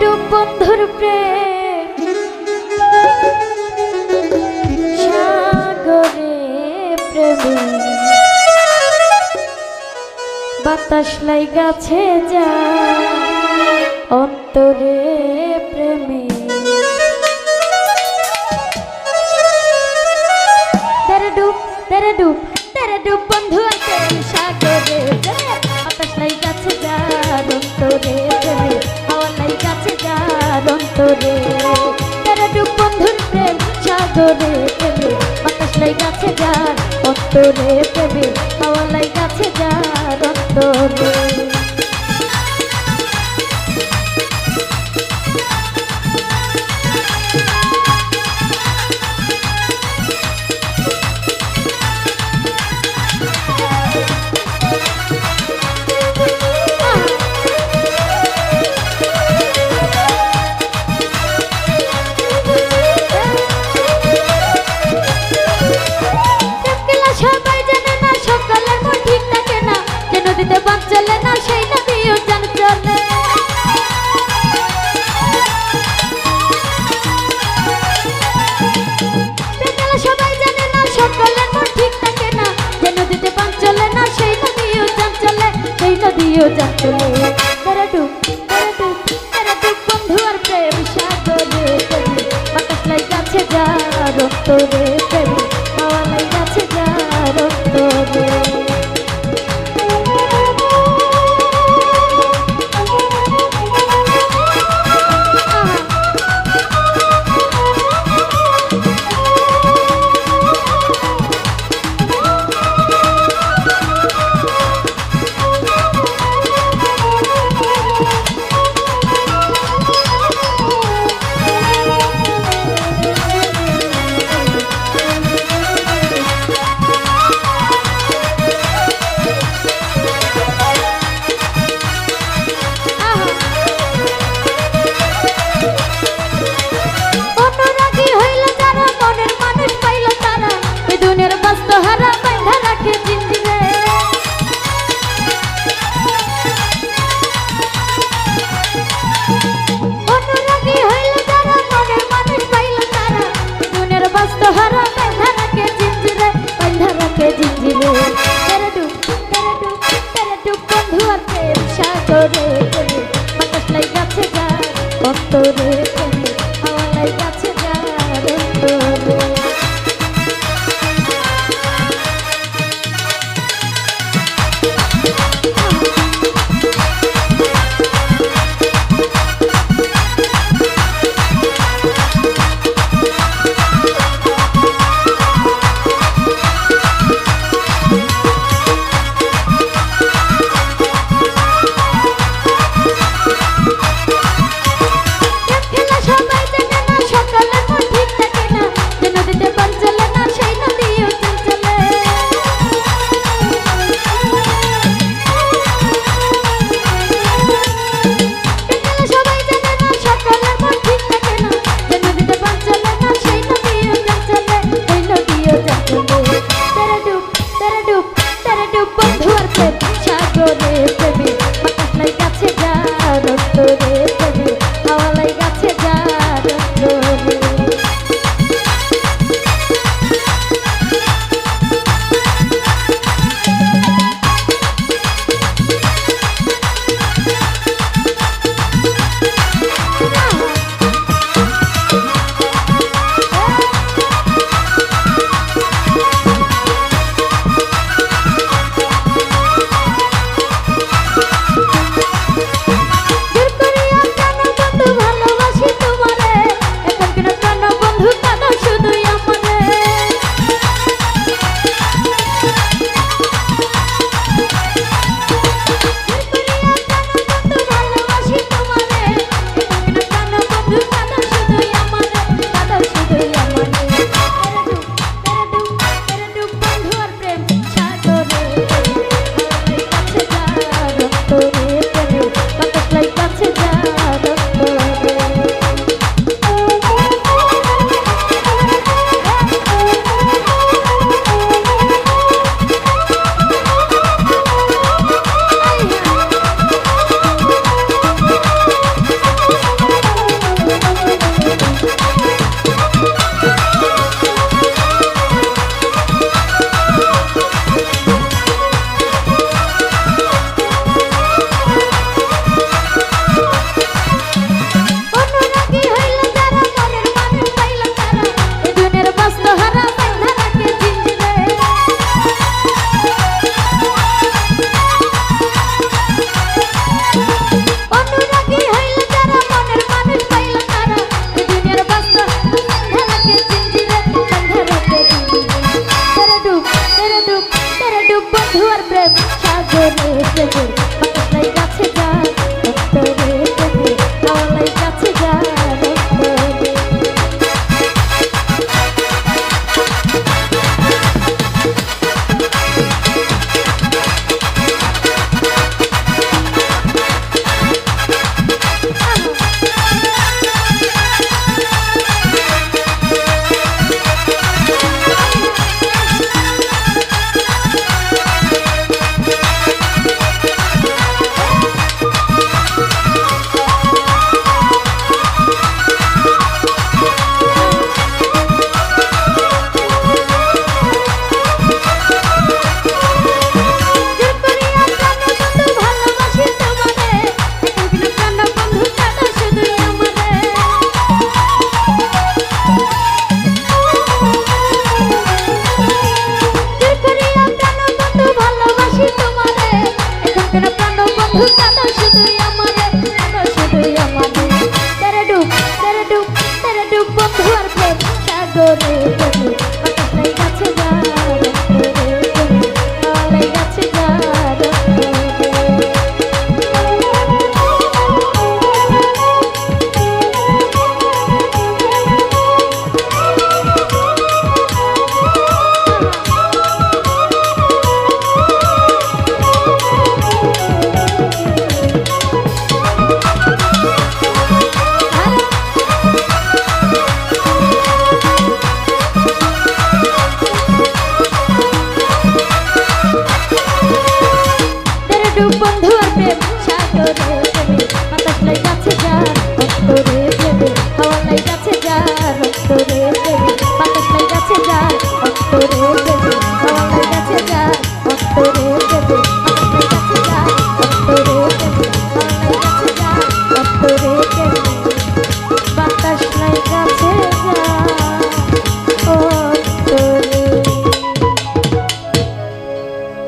এটুক বন্ধুর প্রেম। সাগরে প্রেম বাতাস লাই গাছে যা অন্তরে প্রেমে। তেরে ডুব তেরে ডুব তেরে ডুব বন্ধু সাগরে। সাদরে তারা ডুব বন্ধুর প্রেম সাদরে প্রেমে। বাতাস লাই গাছে যার অন্তরে প্রেমে, হাওয়া লাই গাছে যার অন্তরে। তোদের তোরে Thank you. Who's Thank you.